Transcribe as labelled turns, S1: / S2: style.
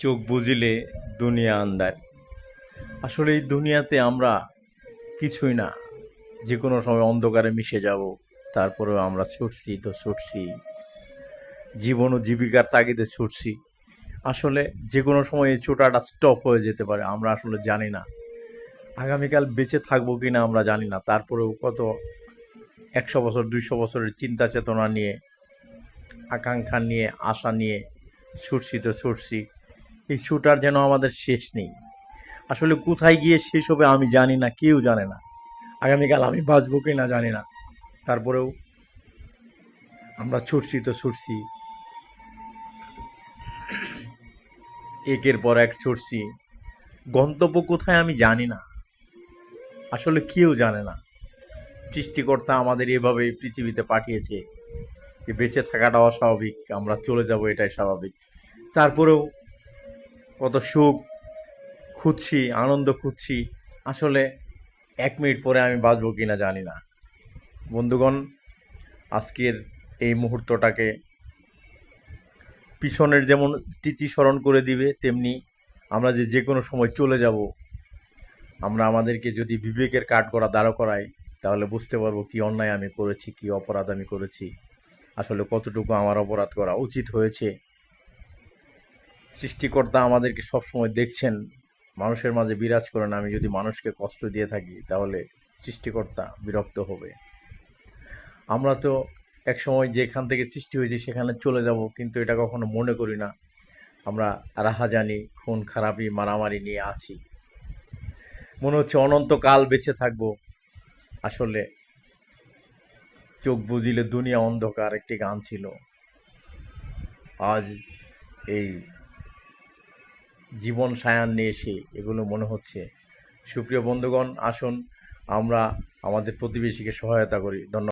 S1: চোখ বুঝিলে দুনিয়া আন্দার আসলে এই দুনিয়াতে আমরা কিছুই না। যে কোনো সময় অন্ধকারে মিশে যাব, তারপরেও আমরা ছুটছি তো ছুটছি। জীবন ও জীবিকার তাগিদে ছুটছি। আসলে যে কোনো সময় এই ছোটাটা স্টপ হয়ে যেতে পারে, আমরা আসলে জানি না। আগামীকাল বেঁচে থাকব কি না আমরা জানি না। তারপরেও কত একশো বছর, দুইশো বছরের চিন্তা চেতনা নিয়ে, আকাঙ্ক্ষা নিয়ে, আশা নিয়ে ছুটছি তো ছুটছি। এই ছুটার যেন আমাদের শেষ নেই। আসলে কোথায় গিয়ে শেষ হবে আমি জানি না, কেউ জানে না। আগামীকাল আমি বাঁচবো কি না জানি না। তারপরেও আমরা ছুটছি তো ছুটছি। একের পর এক ছুটছি। গন্তব্য কোথায় আমি জানি না। আসলে কেউ জানে না। সৃষ্টিকর্তা আমাদের এভাবে পৃথিবীতে পাঠিয়েছে। যে বেঁচে থাকাটা অস্বাভাবিক, আমরা চলে যাব এটাই স্বাভাবিক। তারপরেও কত সুখ, খুঁজছি, আনন্দ খুঁজছি। আসলে এক মিনিট পরে আমি বাঁচবো কি না জানি না। বন্ধুগণ, আজকের এই মুহূর্তটাকে পিছনের যেমন স্মৃতি স্মরণ করে দিবে, তেমনি আমরা যে যে কোনো সময় চলে যাব, আমরা আমাদেরকে যদি বিবেকের কাঠ করা দাঁড় করাই, তাহলে বুঝতে পারব কি অন্যায় আমি করেছি, কি অপরাধ আমি করেছি। আসলে কতটুকু আমার অপরাধ করা উচিত হয়েছে সৃষ্টিকর্তা আমাদেরকে সবসময় দেখছেন, মানুষের মাঝে বিরাজ করেন, আমি যদি মানুষকে কষ্ট দিয়ে থাকি, তাহলে সৃষ্টিকর্তা বিরক্ত হবে। আমরা তো এক সময় যেখান থেকে সৃষ্টি হয়েছি, সেখানে চলে যাব, কিন্তু এটা কখনো মনে করি না। আমরা রাহাজানি, খুন, খারাপি, মারামারি নিয়ে আছি। মনে হচ্ছে অনন্তকাল বেঁচে থাকব। আসলে চোখ বুঝিলে দুনিয়া অন্ধকার একটি গান ছিল। আজ এই জীবন সায়ান নিয়ে এসে এগুলো মনে হচ্ছে। সুপ্রিয় বন্ধুগণ, আসুন আমরা আমাদের প্রতিবেশীকে সহায়তা করি। ধন্যবাদ।